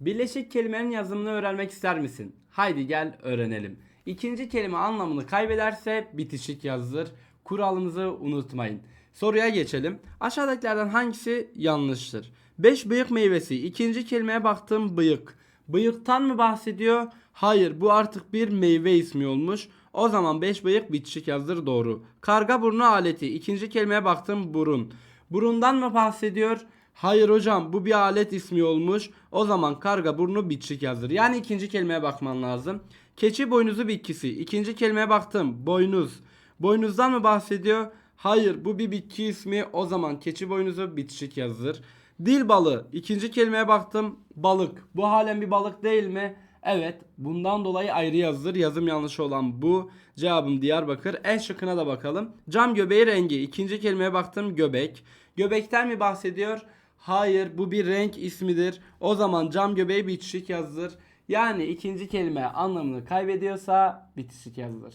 Birleşik kelimelerin yazımını öğrenmek ister misin? Haydi gel öğrenelim. İkinci kelime anlamını kaybederse bitişik yazılır. Kuralımızı unutmayın. Soruya geçelim. Aşağıdakilerden hangisi yanlıştır? 5 bıyık meyvesi. İkinci kelimeye baktım bıyık. Bıyıktan mı bahsediyor? Hayır bu artık bir meyve ismi olmuş. O zaman 5 bıyık bitişik yazılır doğru. Karga burnu aleti. İkinci kelimeye baktım burun. Burundan mı bahsediyor? Hayır hocam bu bir alet ismi olmuş. O zaman karga burnu bitişik yazılır. Yani ikinci kelimeye bakman lazım. Keçi boynuzu bitkisi. İkinci kelimeye baktım. Boynuz. Boynuzdan mı bahsediyor? Hayır bu bir bitki ismi. O zaman keçi boynuzu bitişik yazılır. Dil balığı. İkinci kelimeye baktım. Balık. Bu halen bir balık değil mi? Evet. Bundan dolayı ayrı yazılır. Yazım yanlışı olan bu. Cevabım Diyarbakır. E şıkkına da bakalım. Cam göbeği rengi. İkinci kelimeye baktım. Göbek. Göbekten mi bahsediyor? Hayır bu bir renk ismidir. O zaman cam göbeği bitişik yazılır. Yani ikinci kelime anlamını kaybediyorsa bitişik yazılır.